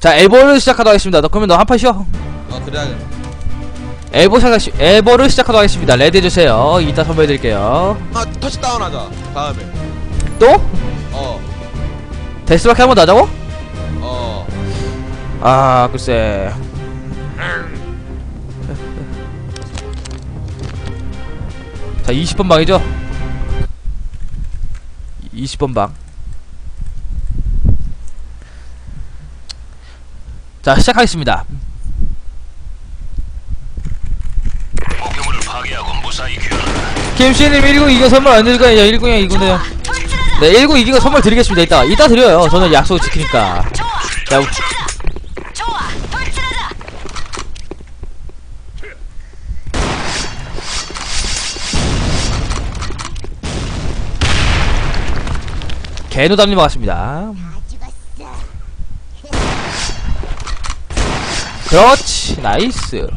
자 에버를 시작하도록 하겠습니다. 너 그러면 너 한 판 쉬어. 어 그래야 에버 시작 에버를 시작하도록 하겠습니다. 레드 해주세요. 이따 선보여드릴게요. 아 터치다운 하자 다음에. 또? 어어 데스마크 한번 나자고? 어. 아 글쎄. 자 20번 방이죠? 20번 방. 자, 시작하겠습니다. 목표물을 파괴하고 무사히 귀환한다. 김씨님 1군 이겨 선물 안 드릴까요? 1군이야, 2군이요. 네, 1군 이기고 선물 드리겠습니다. 이따, 이따 드려요. 저는 약속 지키니까. 자. 개노담님 반갑습니다. 그렇지, 나이스.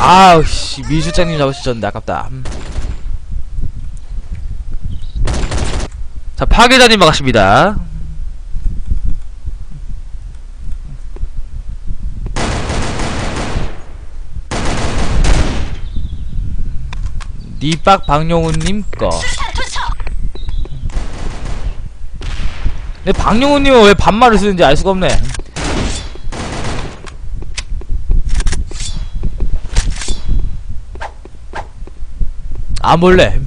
아우, 씨, 미수장님 잡으셨는데 아깝다. 음. 자, 파괴자님 반갑습니다. 니빡 박용훈님 거. 근데 박용훈님은 왜 반말을 쓰는지 알 수가 없네. 아 몰래.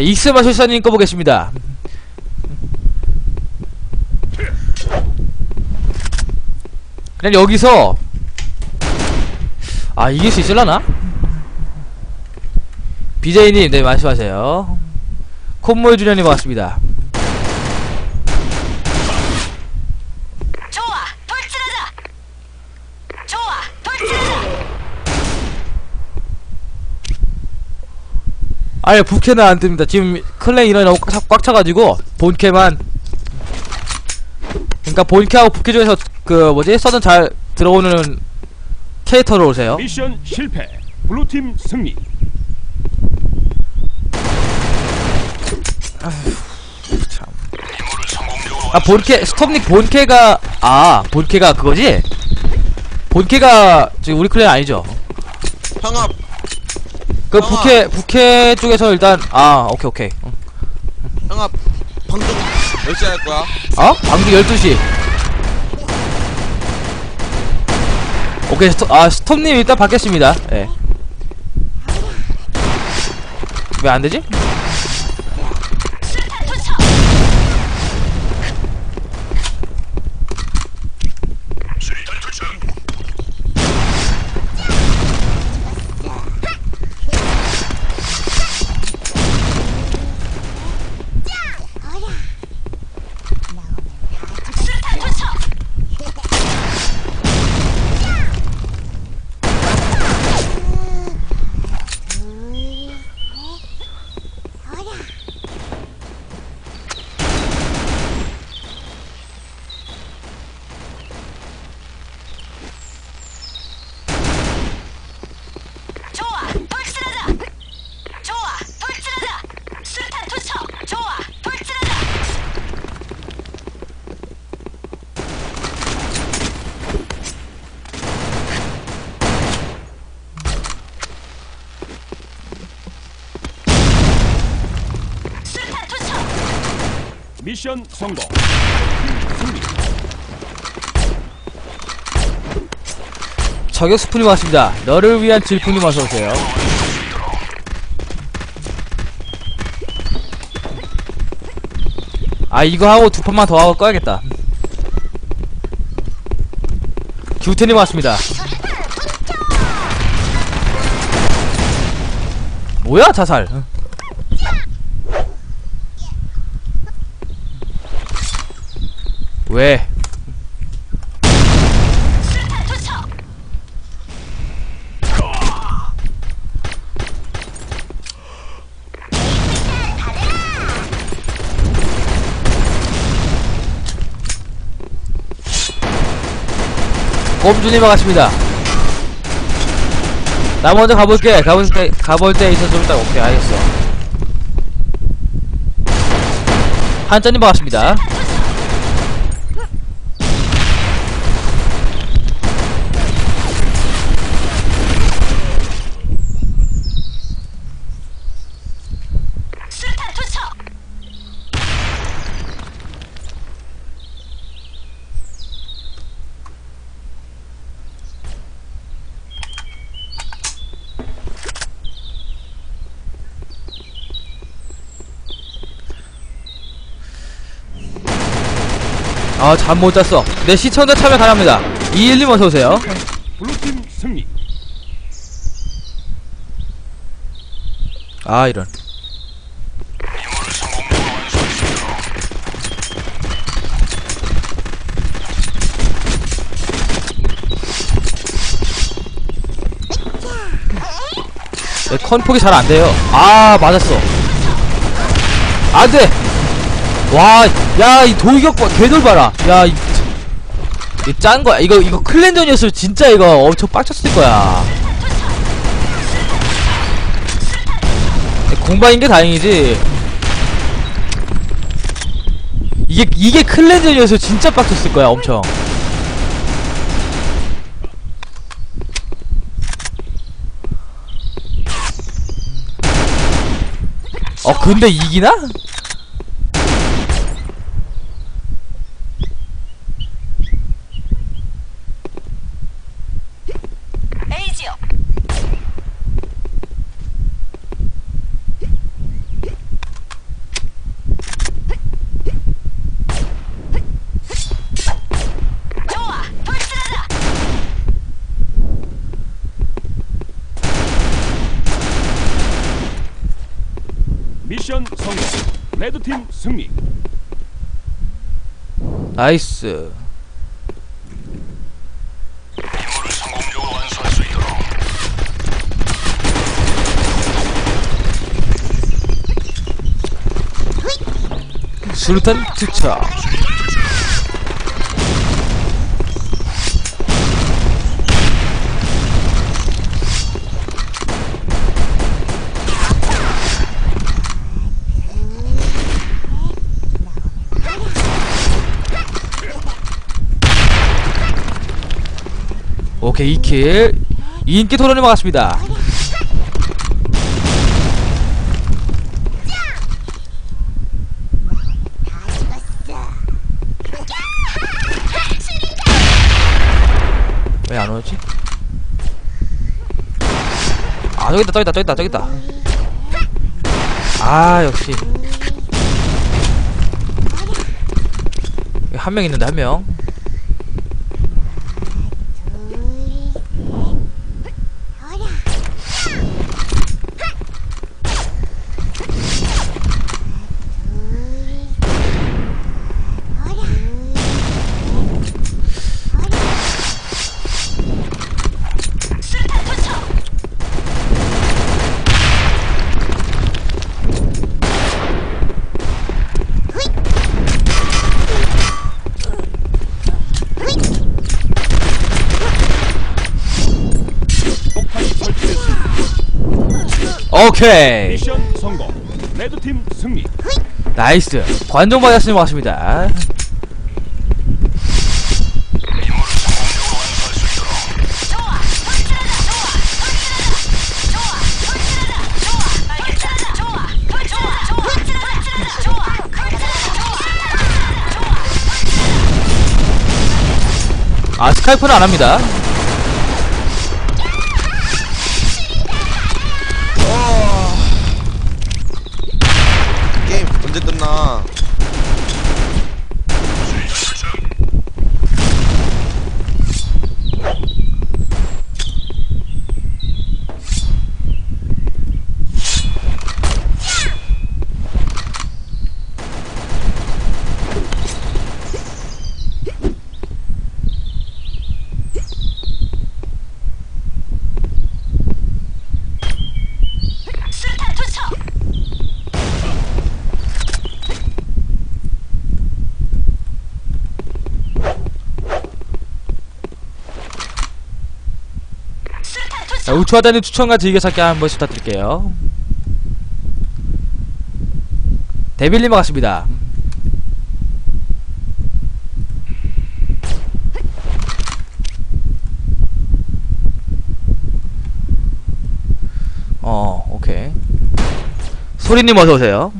자 익스마 실사님 거 보겠습니다. 그냥 여기서 아 이길 수 있을라나? BJ님 네 말씀하세요 콧물 주련님 반갑습니다 좋아, 돌진하자. 좋아, 돌진하자. 아예 부캐는 안 뜹니다 지금 클랜 인원이 꽉, 꽉 차가지고 본캐만 그러니까 본캐하고 부캐 중에서 그 뭐지 서든 잘 들어오는 캐릭터로 오세요 미션 실패. 블루팀 승리. 임무를 성공적으로 아 본캐 스톱닉 본캐가 아 본캐가 그거지? 본캐가 지금 우리 클랜 아니죠? 형압 그 아. 부캐 부캐 쪽에서 일단 아 오케이 오케이 응. 방송 몇 시에 할 거야? 어? 방금 12시 오케이 스톱 아 스톱님 일단 받겠습니다 예. 왜 안되지? 미션 성공. 저격 스푼이 왔습니다. 너를 위한 질풍님 어서 오세요. 아 이거 하고 두 판만 더 하고 꺼야겠다. 규태님 왔습니다. 뭐야 자살 왜? 꼼준이 반갑습니다. 나 먼저 가볼게. 가볼 때, 가볼 때 있어 좀 이따 오케이, 알겠어. 한자님 반갑습니다. 아, 잠 못 잤어. 내 시청자 참여 가능합니다. 212 어서오세요. 블루팀 승리. 아, 이런. 내 컨폭이 잘 안 돼요. 아, 맞았어. 안 돼! 와, 야, 이 봐, 궤돌 봐라. 야, 이, 이 짠 거야. 이거, 이거 클랜전이었으면 진짜 이거 엄청 빡쳤을 거야. 공방인 게 다행이지. 이게, 이게 클랜전이었으면 진짜 빡쳤을 거야, 엄청. 어, 근데 이기나? 에이지오. 좋아. 돌진하자. 미션 성공. 레드팀 승리. 나이스. 임무를 성공적으로 완수할 수 있도록 수류탄 투척. 오케이 2킬. 인기 토론이 막았습니다. 왜 안 오지? 아 저기 있다 저기 있다 저기 있다 저기 있다. 아 역시. 한 명 있는데 한명 수류탄 투척. 폭탄이 설치됐습니다. 오케이 미션 성공. 레드팀 승리. 나이스 관종 받았으니 왔습니다. 돌진하자. 좋아. 돌진하자. 좋아. 돌진하자. 좋아. 알겠다. 좋아. 돌 좋아. 좋아. 돌진하자. 좋아. 돌진하자. 좋아. 아 스카이프는 안 합니다 게임 언제 끝나? 자, 우추하다는 추천과 즐겨찾기 한 번씩 부탁드릴게요. 데빌님 반갑습니다. 어, 오케이. 소리님 어서오세요.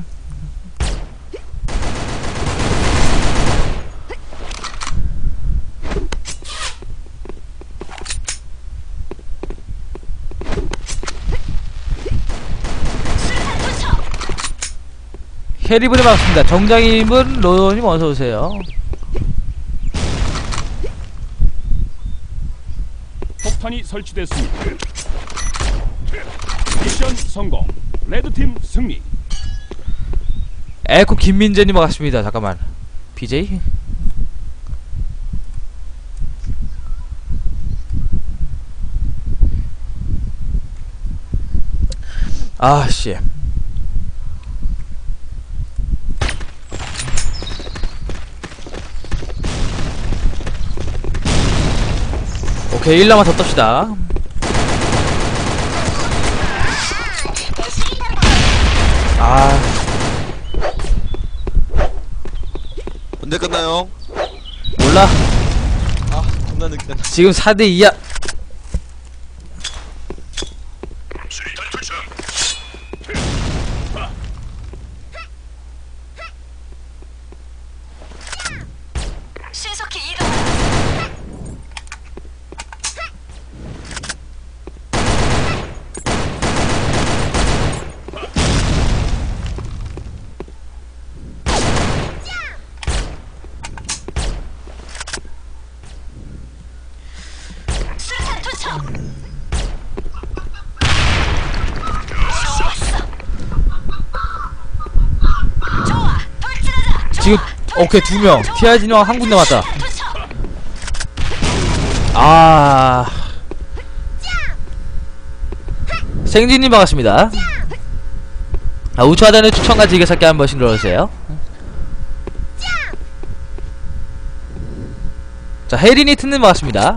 수류탄 투척. 해리분이 반갑습니다. 정장님은 로님 어서오세요. 폭탄이 설치됐습니다. 미션 성공. 레드팀 승리. 에코 김민재님 반갑습니다. 잠깐만. BJ? 아, 씨. 오케이, 1라만 더 떱시다. 아, 언제 끝나요? 몰라. 아 겁나 늦게 끝나 지금 4대2야. 지금, 오케이, 두 명. 티아진이랑 한 군데 맞다. 아. 생진님 반갑습니다. 아, 우추하단의 추천과 즐겨찾기 한 번씩 눌러주세요. 자, 혜린이트님 반갑습니다.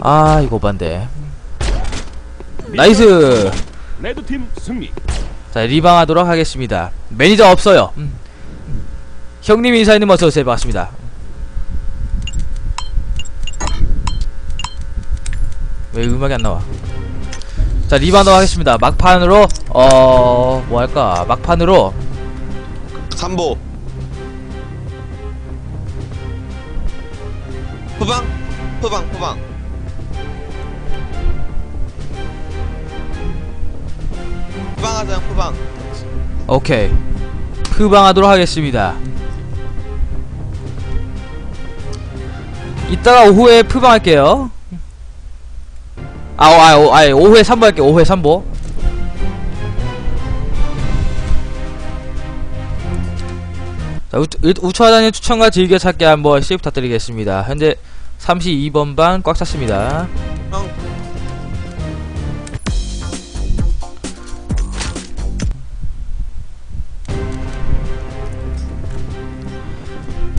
아, 이거 반데. 나이스! 레드팀 승리. 자, 리방하도록 하겠습니다. 매니저 없어요. 음. 형님 인사님 어서오세요. 반갑습니다. 왜 음악이 안 나와? 자, 리방하도록 하겠습니다. 막판으로, 어, 뭐 할까? 막판으로, 삼보 후방 후방 후방 후방 하자 후방 오케이. 푸방하도록 하겠습니다. 이따가 오후에 푸방할게요. 아, 어, 아, 어, 아, 오후에 3보 할게요. 오후에 3보. 자, 우, 우추하단의 추천과 즐겨찾기 한 번 씩 부탁드리겠습니다. 현재 32번 반 꽉 찼습니다. 형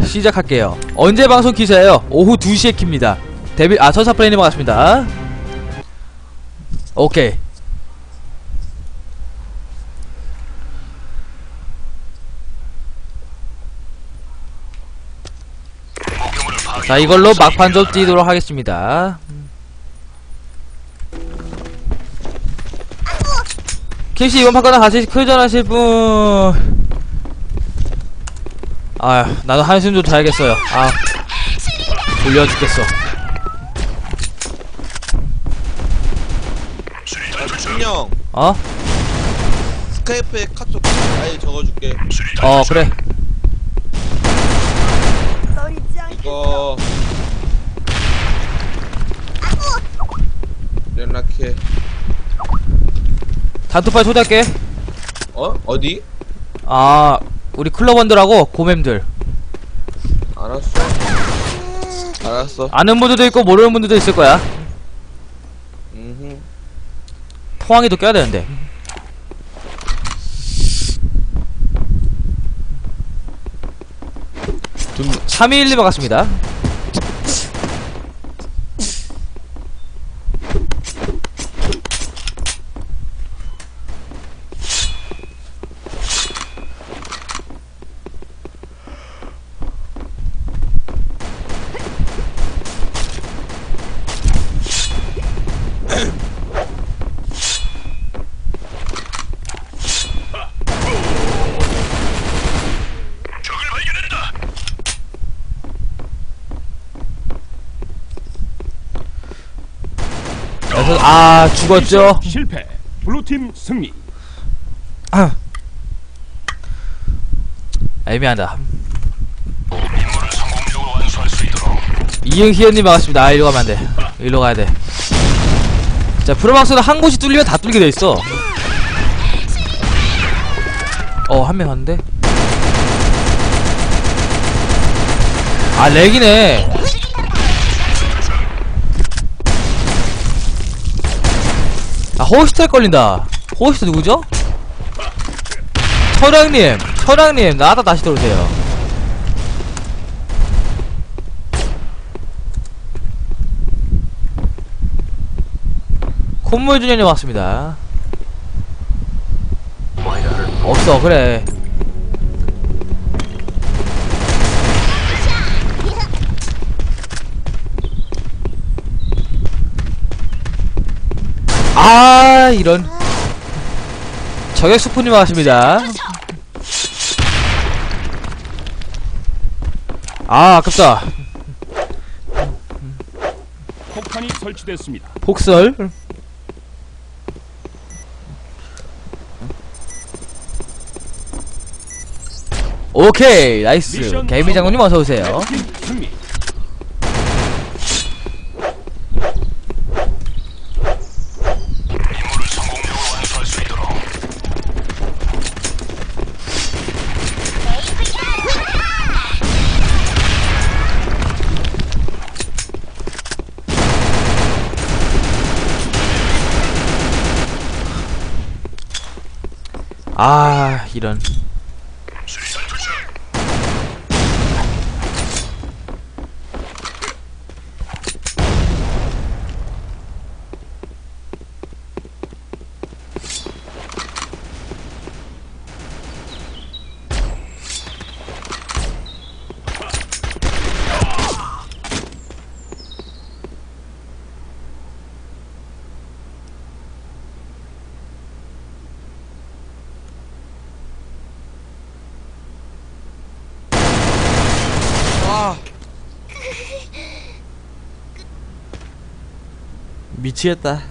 시작할게요. 언제 방송 키세요? 오후 2시에 킵니다. 데뷔, 아, 서사 플레이님 반갑습니다. 오케이. 자, 이걸로 막판 좀 뛰도록 하겠습니다. 킴씨 이번 판거나 같이 클전 하실 분. 아, 나도 한숨 좀 자야겠어요. 아, 졸려 죽겠어. 준영 어? 스카이프에 카톡 아예 적어줄게 어. 그래. 이거 연락해 단톡방 초대할게. 어? 어디? 아, 우리 클럽원들하고 고mem들. 알았어 알았어 아는 분들도 있고 모르는 분들도 있을 거야. 음흠 포항이도 껴야 되는데. 둔 321님 반갑습니다. 죽었죠? 실패. 블루팀 승리. 애매하다. 수 있도록 이응희연님 반갑습니다. 아 일로 가면 안 돼. 일로 가야 돼 자 프로막스는 한 곳이 뚫리면 다 뚫리게 돼 있어. 어 한 명 왔는데? 아 렉이네 호스텔 걸린다 호스트 누구죠? 철학님 철학님 나왔다 다시 들어오세요 콧물 주년이 왔습니다. 없어 그래. 아 이런 저격 수프님 왔습니다. 아 아깝다. 폭탄이 설치됐습니다. 폭설. 오케이 나이스 개미 장군님 어서 오세요. 레드팀 승리. 임무를 성공적으로 완수할 수 있도록 아 이런 미치겠다.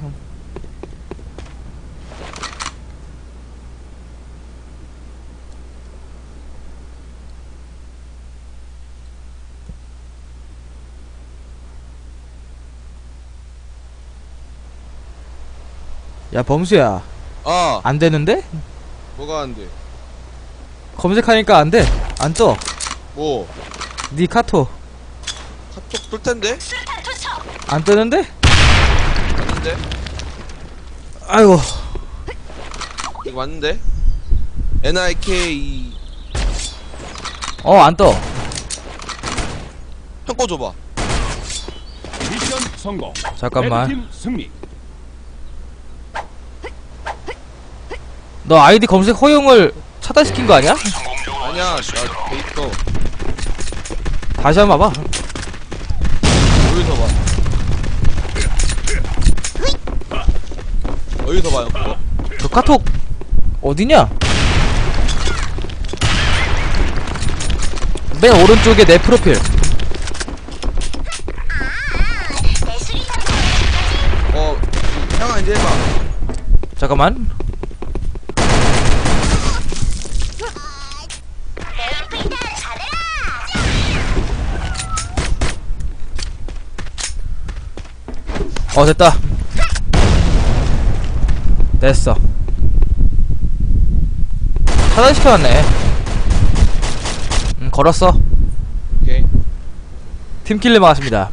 야 범수야 아, 안 되는데? 뭐가 안 돼? 검색하니까 안 돼. 안 떠. 뭐 네 카톡 카톡 뜰 텐데? 안 뜨는데? 맞는데? 아이고 이거 맞는데? NIK 어 안 떠. 형거 줘봐. 미션 성공. 잠깐만. 레드팀 승리. 너 아이디 검색 허용을 차단시킨 거 아니야? 아니야, 나 데이터 다시 한번 봐봐. 어디서 봐? 어디서 봐요, 그거? 그 카톡 어디냐? 맨 오른쪽에 내 프로필. 어, 형아 이제 해봐. 잠깐만. 어 됐다. 됐어. 차단시켜놨네. 음 걸었어. 오케이. 팀킬리 막았습니다.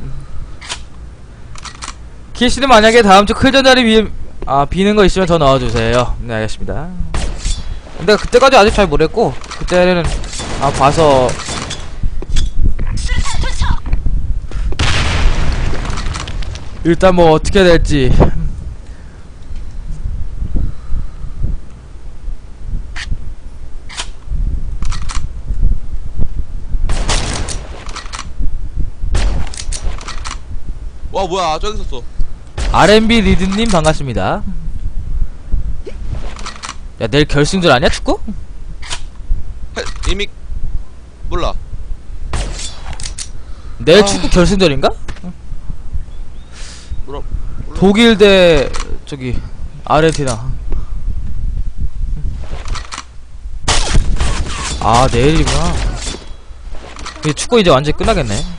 키씨는 만약에 다음 주 클전 자리 비, 아, 비는 거 있으면 더 넣어주세요. 네, 알겠습니다. 근데 그때까지 아직 잘 모르겠고, 그때는, 아, 봐서. 일단 뭐 어떻게 될지. 와, 뭐야, 저기 있었어. R&B 리드님 반갑습니다. 야, 내일 결승전 아니야, 축구? 해, 이미 몰라. 내일 아. 축구 결승전인가? 몰라. 독일 대 저기 아르헨티나 아 내일이구나 이 축구 이제 완전 히 끝나겠네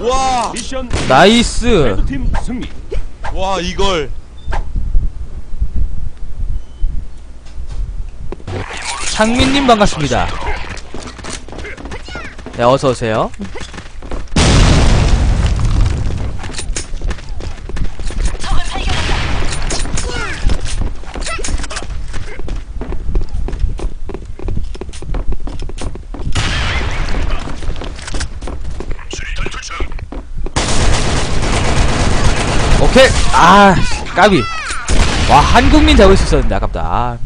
와, 미션 나이스 레드팀 승리. 와 이걸. 상민님 반갑습니다 네 어서오세요 적을 발견했다. 수리탄 투척. 오케이 아 까비 와 한국민 되고 있었는데 아깝다 아.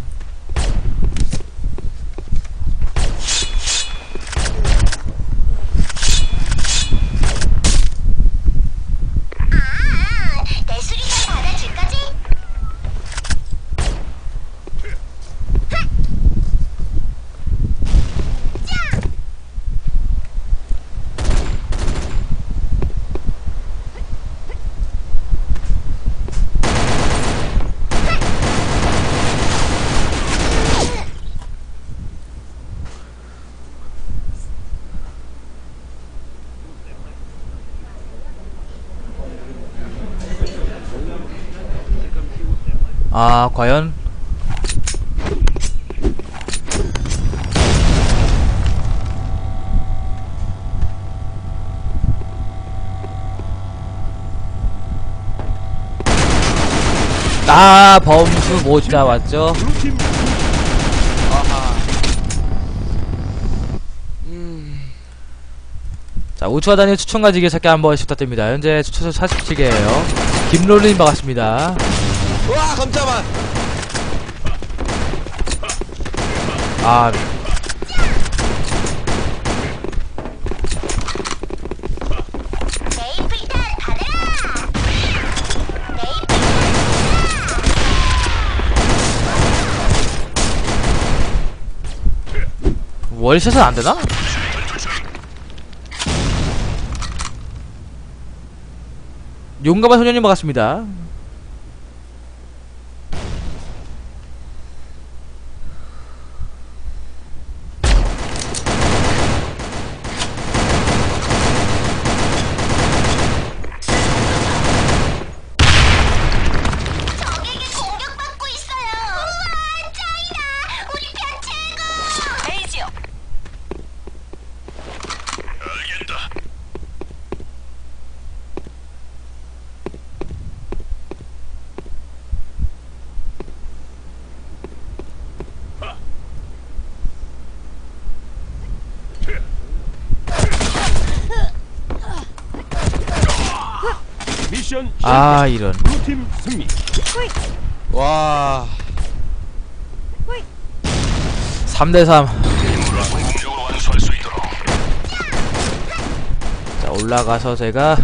아 과연? 아 범수 못 잡았죠? 아하. 자 우추와 다니엘 추천 가지기 찾기 한 번씩 부탁드립니다. 현재 추천 47개예요. 김롤린 반갑습니다 와 깜짝아. 아 내일 불탄 받으라! 내일 월샷은 안 되나? 용감한 소년님 반갑습니다. 적에게 공격받고 있어요. 우와, 짱이다. 우리 편 최고. 에이지요. 알겠다. 미션 아 이런. 블루팀 승리. 와. 3대3. 임무를 성공적으로 완수할 수 있도록. 자 올라가서 제가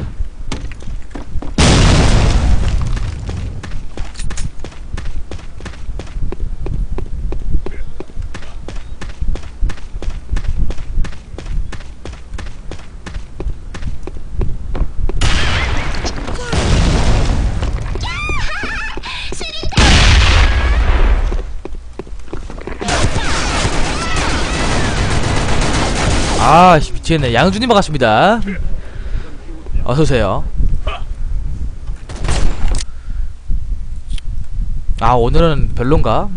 아 씨, 미치겠네. 양준님 반갑습니다. 어서오세요. 아 오늘은 별론가?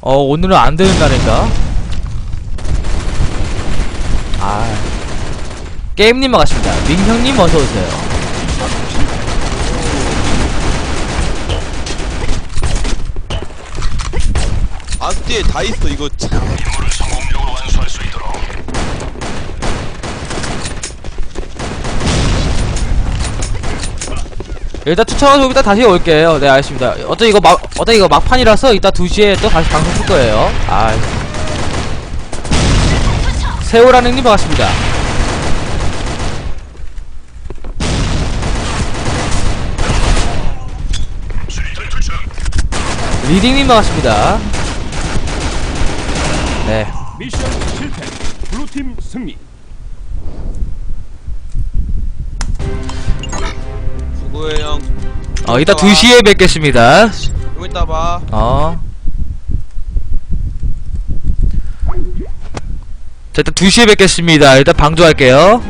어 오늘은 안 되는 날인가? 아 게임님 반갑습니다. 민형님 어서오세요 뒤에 다 있어 이거 참. 임무를 성공적으로 완수할 수 있도록 일단 추천하고 여기다 다시 올게요. 네, 알겠습니다. 어차피 이거 막, 어차피 이거 막판이라서 이따 2시에 또 다시 방송 풀 거예요. 아. 세호라는님 반갑습니다. 리딩님 반갑습니다. 네. 미션 실패. 블루팀 승리. 수고해 형 어, 이따 2시에 뵙겠습니다. 좀 이따 봐 어. 자, 일단 2시에 뵙겠습니다. 일단 방조할게요.